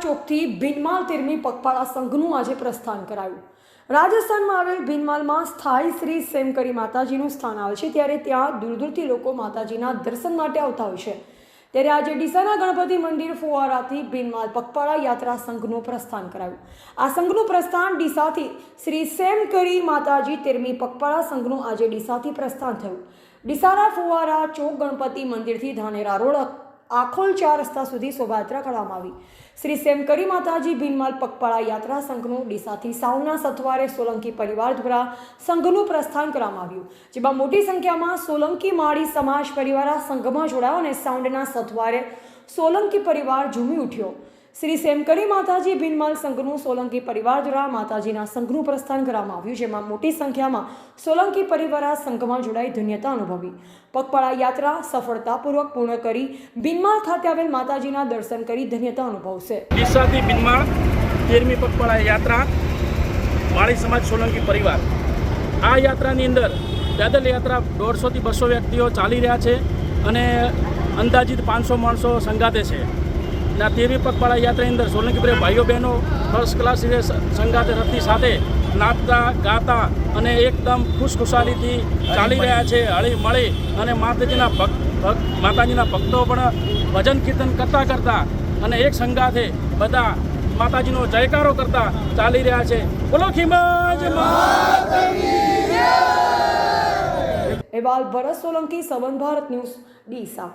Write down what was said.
ચોકથી ભીનમાલ તેરમી પગપાળા સંઘનું આજે પ્રસ્થાન કરાયું. રાજસ્થાનમાં આવેલ ભીનમાલમાં સ્થાયી શ્રી સેમકરી માતાજીનું સ્થાન આવે છે, ત્યારે ત્યાં દૂર દૂરથી લોકો માતાજીના દર્શન માટે આવતા હોય છે. ત્યારે આજે ડીસાના ગણપતિ મંદિર ફુવારાથી ભીનમાલ પગપાળા યાત્રા સંઘનું પ્રસ્થાન કરાયું. આ સંઘનું પ્રસ્થાન ડીસાથી શ્રી સેમકરી માતાજી તેરમી પગપાળા સંઘનું આજે ડીસાથી પ્રસ્થાન થયું. ડીસાના ફુવારા ચોક ગણપતિ મંદિરથી ધાનેરા રોડ આખોલ ચાર રસ્તા સુધી શોભાયાત્રા કરવામાં આવી. શ્રી સેમકરી માતાજી ભીનમાલ પગપાળા યાત્રા સંઘનું ડીસાથી સાવના સથવારે સોલંકી પરિવાર દ્વારા સંઘનું પ્રસ્થાન કરવામાં આવ્યું, જેમાં મોટી સંખ્યામાં સોલંકી માળી સમાજ પરિવાર સંઘમાં જોડાયો અને સાઉન્ડના સથવારે સોલંકી પરિવાર ઝૂમી ઉઠ્યો. શ્રી સેમકડી માતાજી ભીનમાલ સંઘનું સોલંકી પરિવાર દ્વારા માતાજીના સંઘનું પ્રસ્થાન કરવામાં આવ્યું, જેમાં મોટી સંખ્યામાં સોલંકી પરિવાર આ સંઘમાં જોડાઈ ધન્યતા અનુભવી. પગપાળા યાત્રા સફળતાપૂર્વક પૂર્ણ કરી ભીનમાલ ખાતે આવેલ માતાજીના દર્શન કરી ધન્યતા અનુભવશે. ડીસાથી ભીનમાળ તેરમી પગપાળા યાત્રા, વાળી સમાજ સોલંકી પરિવાર. આ યાત્રાની અંદર પેદલ યાત્રા દોઢસોથી બસો વ્યક્તિઓ ચાલી રહ્યા છે અને અંદાજિત પાંચસો માણસો સંગાતે છે. આ તેરમી પગપાળા યાત્રાની અંદર સોલંકી પરિવાર ભાઈઓ બહેનો ફર્સ્ટ ક્લાસ સંગાતે રથની સાથે નાચતા, ગાતા અને એકદમ ખુશખુશાલીથી ચાલી રહ્યા છે હળી મળી અને માતાજીના ભક્ત માતાજીના ભક્તો પણ ભજન કીર્તન કરતાં કરતાં અને એક સંગાથે બધા માતાજીનો જયકારો કરતા ચાલી રહ્યા છે. બોલો ખીમજ એવાલ ભરત સોલંકી સબન ભારત ન્યૂઝ, ડીસા.